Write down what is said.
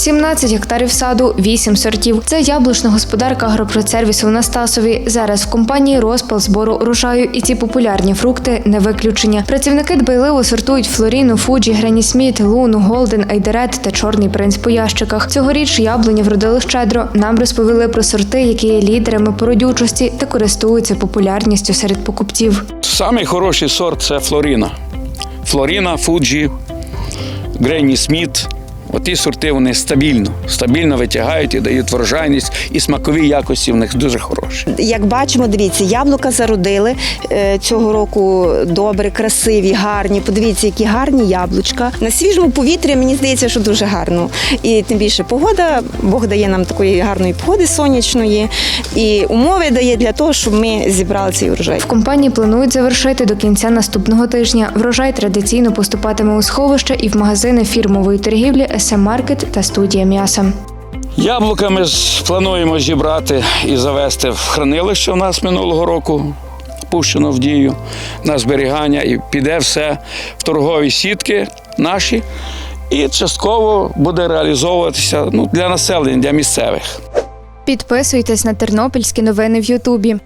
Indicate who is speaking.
Speaker 1: 17 гектарів саду, 8 сортів. Це яблучна господарка агропродсервісу в Настасові. Зараз в компанії розпал збору урожаю, і ці популярні фрукти не виключення. Працівники дбайливо сортують флоріну, фуджі, Грені Сміт, луну, голден, айдерет та чорний принц по ящиках. Цьогоріч яблуні вродили щедро. Нам розповіли про сорти, які є лідерами по родючості та користуються популярністю серед покупців.
Speaker 2: Самий хороший сорт це Флоріна. Флоріна, Фуджі, Гренні Сміт. Оті сорти вони стабільно, стабільно витягають і дають врожайність, і смакові якості в них дуже хороші.
Speaker 3: Як бачимо, дивіться, яблука зародили е, цього року добре, красиві, гарні. Подивіться, які гарні яблучка. На свіжому повітрі мені здається, що дуже гарно. І тим більше погода, Бог дає нам такої гарної погоди сонячної, і умови дає для того, щоб ми зібрали цей урожай.
Speaker 1: В компанії планують завершити до кінця наступного тижня. Врожай традиційно поступатиме у сховище і в магазини фірмової торгівлі «СМ Маркет та студія м'яса.
Speaker 2: Яблука ми ж плануємо зібрати і завести в хранилище у нас минулого року. Пущено в дію на зберігання і піде все в торгові сітки наші, і частково буде реалізовуватися ну, для населення, для місцевих.
Speaker 1: Підписуйтесь на тернопільські новини в Ютубі.